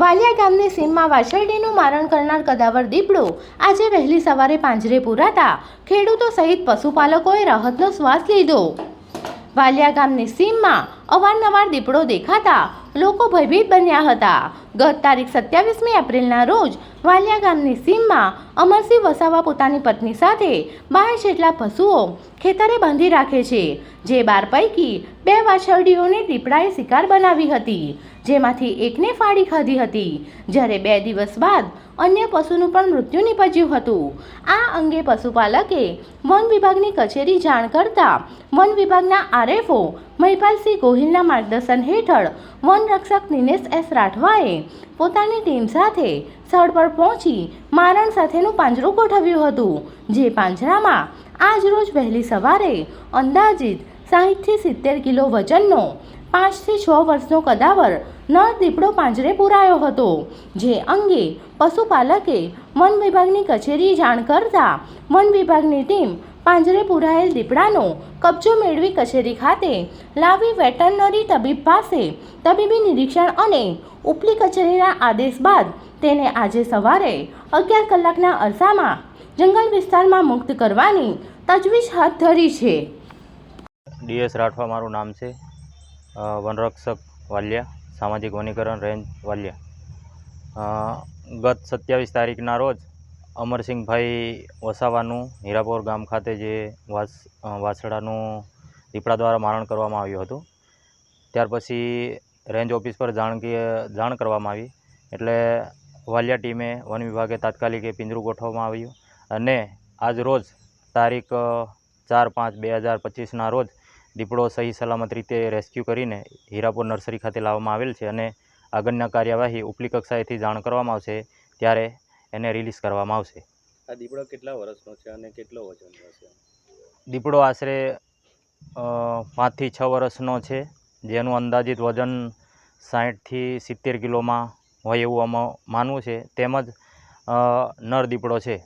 વાલિયા ગામની સીમમાં વાછરડીનું મારણ કરનાર કદાવર દીપડો આજે વહેલી સવારે પાંજરે પુરાતા. ખેડૂતો સહિત પશુપાલકોએ રાહતનો શ્વાસ લીધો. વાલિયા ગામની સીમમાં અવારનવાર દીપડો દેખાતા લોકો ભયભીત બન્યા હતા. ગત તારીખ સત્યાવીસમી એપ્રિલના રોજ વાલિયા ગામની સીમમાં અમરસિંહ વસાવા પોતાની પત્ની સાથે બાર જેટલા પશુઓ ખેતરે બાંધી રાખે છે, જે બાર પૈકી બે વાછરડીઓને દીપડાએ શિકાર બનાવી હતી, જેમાંથી એકને ફાડી ખાધી હતી. જ્યારે બે દિવસ બાદ અન્ય પશુનું પણ મૃત્યુ નીપજ્યું હતું. આ અંગે પશુપાલકે વન વિભાગની કચેરી જાણ કરતા વન વિભાગના આરએફઓ મહિપાલસિંહ ગોહિલના માર્ગદર્શન હેઠળ વન રક્ષક દિનેશ એસ રાઠવાએ પોતાની ટીમ સાથે સ્થળ પર પહોંચી મારણ સાથેનું પાંજરું ગોઠવ્યું હતું, જે પાંજરામાં આજરોજ વહેલી સવારે અંદાજિત સાહીઠથી સિત્તેર કિલો વજનનો, પાંચથી છ વર્ષનો કદાવર નર દીપડો પાંજરે પુરાયો હતો, જે અંગે પશુપાલકે વન વિભાગની કચેરી જાણ કરતા વન વિભાગની ટીમ પાંજરે પુરાયેલ દીપડાનો કબજો મેળવી કચેરી ખાતે લાવી વેટરનરી તબીબ પાસે તબીબી નિરીક્ષણ અને ઉપલી કચેરીના આદેશ બાદ તેને આજે સવારે અગિયાર કલાકના અરસામાં જંગલ વિસ્તારમાં મુક્ત કરવાની તજવીજ હાથ ધરી છે. ડીએસ રાઠવા મારું નામ છે. વનરક્ષક વાલિયા, સામાજિક વનીકરણ રેન્જ વાલિયા. ગત સત્યાવીસ તારીખના રોજ અમરસિંહભાઈ વસાવાનું હીરાપોર ગામ ખાતે જે વાસ વાસડાનું દીપડા દ્વારા મારણ કરવામાં આવ્યું હતું. ત્યાર પછી રેન્જ ઓફિસ પર જાણ જાણ કરવામાં આવી. એટલે વાલિયા ટીમે વન વિભાગે તાત્કાલિક એ પિંજરું ગોઠવવામાં આવ્યું અને આજ રોજ તારીખ ચાર પાંચ બે હજાર પચીસના રોજ દીપડો સહી સલામત રીતે રેસ્ક્યુ કરીને હીરાપુર નર્સરી ખાતે લાવવામાં આવેલ છે અને આગળના કાર્યવાહી ઉપલી કક્ષાએથી જાણ કરવામાં આવશે ત્યારે એને રિલીઝ કરવામાં આવશે. આ દીપડો કેટલા વર્ષનો છે અને કેટલો વજનનો છે દીપડો આશરે પાંચથી છ વર્ષનો છે. જેનું અંદાજિત વજન સાહીઠથી સિત્તેર કિલોમાં હોય એવું આમાં માનવું છે. તેમજ નર દીપડો છે.